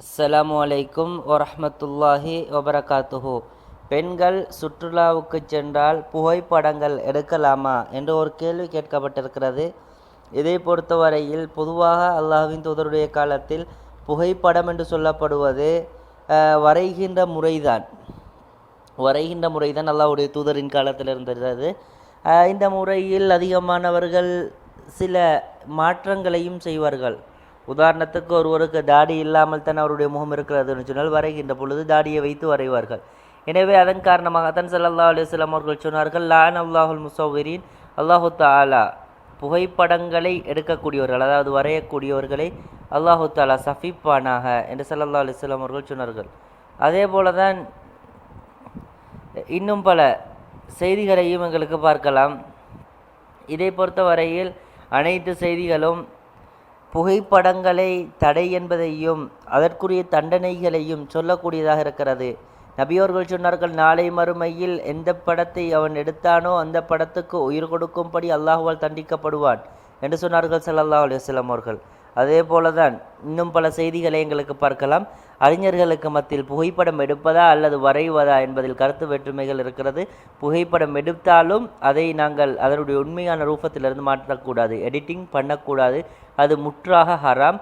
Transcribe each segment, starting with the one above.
அஸ்ஸலாமு அலைக்கும் வரமத்துல்லாஹி வபரகாத்துஹு. பெண்கள் சுற்றுலாவுக்கு சென்றால் புகைப்படங்கள் எடுக்கலாமா என்று ஒரு கேள்வி கேட்கப்பட்டிருக்கிறது. இதை பொறுத்தவரையில் பொதுவாக அல்லாஹ்வின் தூதருடைய காலத்தில் புகைப்படம் என்று சொல்லப்படுவது வரைகின்ற முறைதான். வரைகின்ற முறைதான் அல்லாஹ்வுடைய தூதரின் காலத்தில் இருந்தது. இந்த முறையில் அதிகமானவர்கள் சில மாற்றங்களையும் செய்வார்கள். உதாரணத்துக்கு ஒருவருக்கு தாடி இல்லாமல் தான் அவருடைய முகம் இருக்கிறதுன்னு சொன்னால் வரைகின்ற பொழுது தாடியை வைத்து வரைவார்கள். எனவே அதன் காரணமாக தான் ஸல்லல்லாஹு அலைஹி அவர்கள் சொன்னார்கள் லான் அல்லாஹுல் முசௌவிரின் அல்லாஹு தாலா புகைப்படங்களை எடுக்கக்கூடியவர்கள் அதாவது வரையக்கூடியவர்களை அல்லாஹு தாலா சஃபிப்பானாக என்று ஸல்லல்லாஹு அலைஹி அவர்கள் சொன்னார்கள். அதே போல தான் இன்னும் பல செய்திகளையும் எங்களுக்கு பார்க்கலாம். இதை பொறுத்தவரையில் அனைத்து செய்திகளும் புகைப்படங்களை தடை என்பதையும் அதற்குரிய தண்டனைகளையும் சொல்லக்கூடியதாக இருக்கிறது. நபியோர்கள் சொன்னார்கள் நாளை மறுமையில் எந்த படத்தை அவன் எடுத்தானோ அந்த படத்துக்கு உயிர் கொடுக்கும்படி அல்லாஹுவால் தண்டிக்கப்படுவான் என்று சொன்னார்கள் சல்லல்லா அலைஹி அவர்கள். அதே போல தான் இன்னும் பல செய்திகளை எங்களுக்கு பார்க்கலாம். அறிஞர்களுக்கு மத்தியில் புகைப்படம் எடுப்பதா அல்லது வரைவதா என்பதில் கருத்து வேற்றுமைகள் இருக்கிறது. புகைப்படம் எடுத்தாலும் அதை நாங்கள் அதனுடைய உண்மையான ரூபத்திலிருந்து மாற்றக்கூடாது. எடிட்டிங் பண்ணக்கூடாது. அது முற்றாக ஹராம்.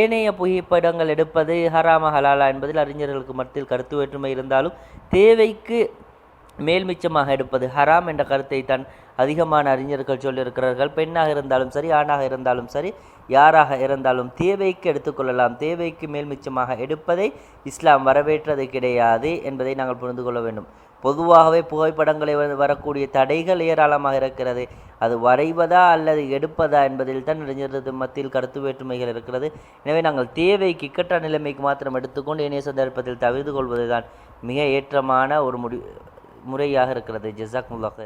ஏனைய புகைப்படங்கள் எடுப்பது ஹராம ஹலாலா என்பதில் அறிஞர்களுக்கு மத்தியில் கருத்து வேற்றுமை இருந்தாலும் தேவைக்கு மேல் மிச்சமாக எடுப்பது ஹராம் என்ற கருத்தை தான் அதிகமான அறிஞர்கள் சொல்லியிருக்கிறார்கள். பெண்ணாக இருந்தாலும் சரி ஆணாக இருந்தாலும் சரி யாராக இருந்தாலும் தேவைக்கு எடுத்துக்கொள்ளலாம் தேவைக்கு மேல் மிச்சமாக எடுப்பதை இஸ்லாம் வரவேற்றது கிடையாது என்பதை நாங்கள் புரிந்து கொள்ள வேண்டும். பொதுவாகவே புகைப்படங்களை வரக்கூடிய தடைகள் ஏராளமாக இருக்கிறது. அது வரைவதா அல்லது எடுப்பதா என்பதில் தான் அறிஞர்கள் மத்தியில் கருத்து வேற்றுமைகள் இருக்கிறது. எனவே நாங்கள் தேவைக்கு இக்கட்ட நிலைமைக்கு மாத்திரம் எடுத்துக்கொண்டு இணைய சந்தர்ப்பத்தில் தவிர்த்து கொள்வதுதான் மிக ஏற்றமான ஒரு முடி முறையாக இருக்கிறது. ஜஸாக் முல்லாஹ்